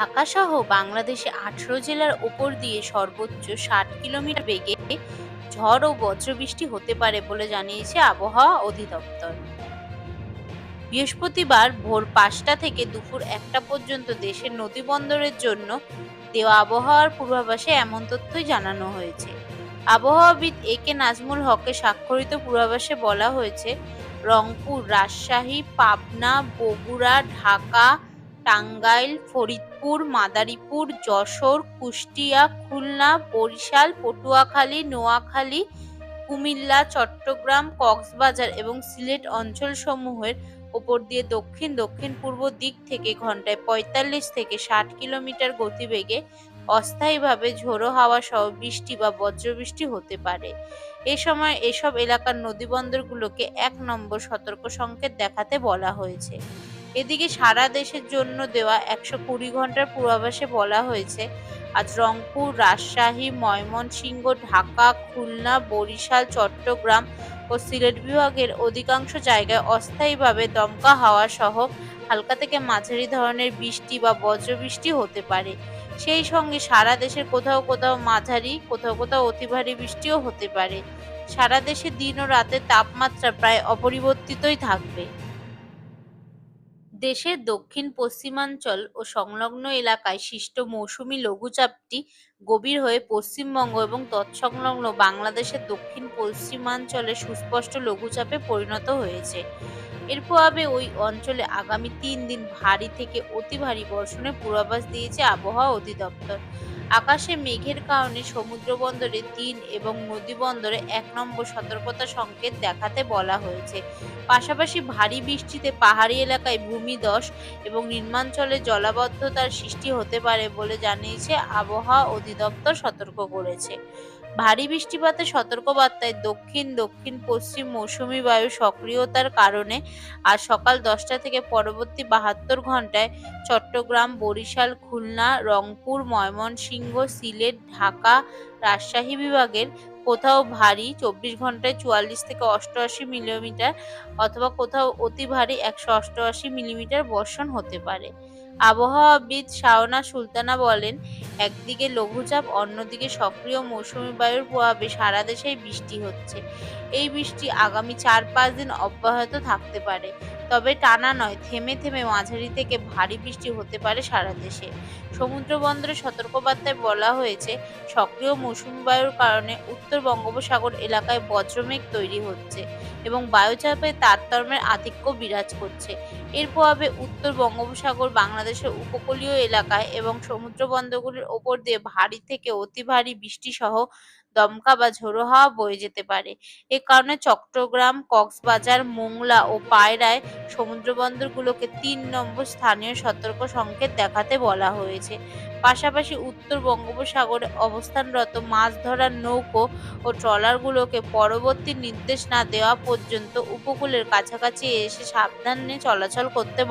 ঢাকাসহ বাংলাদেশে আঠারো জেলার ওপর দিয়ে সর্বোচ্চ ষাট কিলোমিটার বেগে ঝড় ও বজ্রবৃষ্টি হতে পারে বলে জানিয়েছে আবহাওয়া অধিদপ্তর। বৃহস্পতিবার ভোর পাঁচটা থেকে দুপুর একটা পর্যন্ত দেশের নদীবন্দরের জন্য দেওয়া আবহাওয়ার পূর্বাভাসে এমন তথ্যই জানানো হয়েছে। আবহাওয়াবিদ এ কে নাজমুল হকের স্বাক্ষরিত পূর্বাভাসে বলা হয়েছে, রংপুর, রাজশাহী, পাবনা, বগুড়া, ঢাকা টাঙ্গাইল, ফরিদপুর, মাদারীপুর, যশোর, কুষ্টিয়া, খুলনা, বরিশাল, পটুয়াখালী, নোয়াখালী, কুমিল্লা, চট্টগ্রাম, কক্সবাজার এবং সিলেট অঞ্চলসমূহের ওপর দিয়ে দক্ষিণ দক্ষিণ পূর্ব দিক থেকে ঘন্টায় পঁয়তাল্লিশ থেকে ষাট কিলোমিটার গতিবেগে অস্থায়ীভাবে ঝোড়ো হাওয়া সহ বৃষ্টি বা বজ্রবৃষ্টি হতে পারে। এ সময় এসব এলাকার নদীবন্দরগুলোকে এক নম্বর সতর্ক সংকেত দেখাতে বলা হয়েছে। এদিকে সারা দেশের জন্য দেওয়া একশো কুড়ি ঘণ্টার পূর্বাভাসে বলা হয়েছে, আজ রংপুর, রাজশাহী, ময়মনসিংহ, ঢাকা, খুলনা, বরিশাল, চট্টগ্রাম ও সিলেট বিভাগের অধিকাংশ জায়গায় অস্থায়ীভাবে দমকা হাওয়া সহ হালকা থেকে মাঝারি ধরনের বৃষ্টি বা বজ্রবৃষ্টি হতে পারে। সেই সঙ্গে সারা দেশের কোথাও কোথাও মাঝারি, কোথাও কোথাও অতি ভারী বৃষ্টিও হতে পারে। সারা দেশে দিন ও রাতের তাপমাত্রা প্রায় অপরিবর্তিতই থাকবে। দেশের দক্ষিণ পশ্চিমাঞ্চল ও সংলগ্ন এলাকায় সৃষ্ট মৌসুমি লঘুচাপটি গভীর হয়ে পশ্চিমবঙ্গ এবং তৎসংলগ্ন বাংলাদেশের দক্ষিণ পশ্চিমাঞ্চলে সুস্পষ্ট লঘুচাপে পরিণত হয়েছে। এর প্রভাবে ওই অঞ্চলে আগামী তিন দিন ভারী থেকে অতি ভারী বর্ষণের পূর্বাভাস দিয়েছে আবহাওয়া অধিদপ্তর। আকাশে মেঘের কারণে সমুদ্র বন্দরে তিন এবং নদী বন্দরে এক নম্বর সতর্কতা সংকেত দেখাতে বলা হয়েছে। পাশাপাশি ভারী বৃষ্টিতে পাহাড়ি এলাকায় ভূমিধস এবং নির্মাঞ্চলে জলাবদ্ধতার সৃষ্টি হতে পারে বলে জানিয়েছে আবহাওয়া অধিদপ্তর সতর্ক করেছে। ভারী বৃষ্টিপাতের সতর্কবার্তায় দক্ষিণ দক্ষিণ, পশ্চিম মৌসুমি বায়ু সক্রিয়তার কারণে আর সকাল দশটা থেকে পরবর্তী বাহাত্তর ঘন্টায় চট্টগ্রাম, বরিশাল, খুলনা, রংপুর, ময়মনসিংহ, সিলেট, ঢাকা, রাজশাহী বিভাগের কোথাও ভারী চব্বিশ ঘন্টায় চুয়াল্লিশ থেকে অষ্টআশি মিলিমিটার অথবা কোথাও অতি ভারী একশো অষ্টআশি মিলিমিটার বর্ষণ হতে পারে। আবহাওয়াবিদ শাওনা সুলতানা বলেন, একদিকে লঘুচাপ, অন্যদিকে সক্রিয় মৌসুমী বায়ুর প্রভাবে সারা দেশেই বৃষ্টি হচ্ছে। এই বৃষ্টি আগামী চার পাঁচ দিন অব্যাহত থাকতে পারে। তবে টানা নয়, থেমে থেমে মাঝারি থেকে ভারী বৃষ্টি হতে পারে সারা দেশে। সমুদ্র বন্দরে সতর্কবার্তায় বলা হয়েছে, সক্রিয় মৌসুমী বায়ুর কারণে উত্তর বঙ্গোপসাগর এলাকায় বজ্রমেঘ তৈরি হচ্ছে এবং বায়ুচাপে তারতম্যের আধিক্য বিরাজ করছে। এর প্রভাবে উত্তর বঙ্গোপসাগর বাংলাদেশের উপকূলীয় এলাকায় এবং সমুদ্র বন্দরগুলির ওপর দিয়ে ভারী থেকে অতি ভারী বৃষ্টি সহ দমকা বা ঝোড়ো হাওয়া বয়ে যেতে পারে। এ কারণে চট্টগ্রাম, কক্সবাজার, মোংলা ও পায়রায় সমুদ্র বন্দরগুলোকে তিন নম্বর স্থানীয় সতর্ক সংকেত দেখাতে বলা হয়েছে। পাশাপাশি উত্তর বঙ্গোপসাগরে অবস্থানরত মাছ ধরার নৌকো ও ট্রলারগুলোকে পরবর্তী নির্দেশ না দেওয়া পর্যন্ত উপকূলের কাছাকাছি এসে সাবধানে চলাচল করতে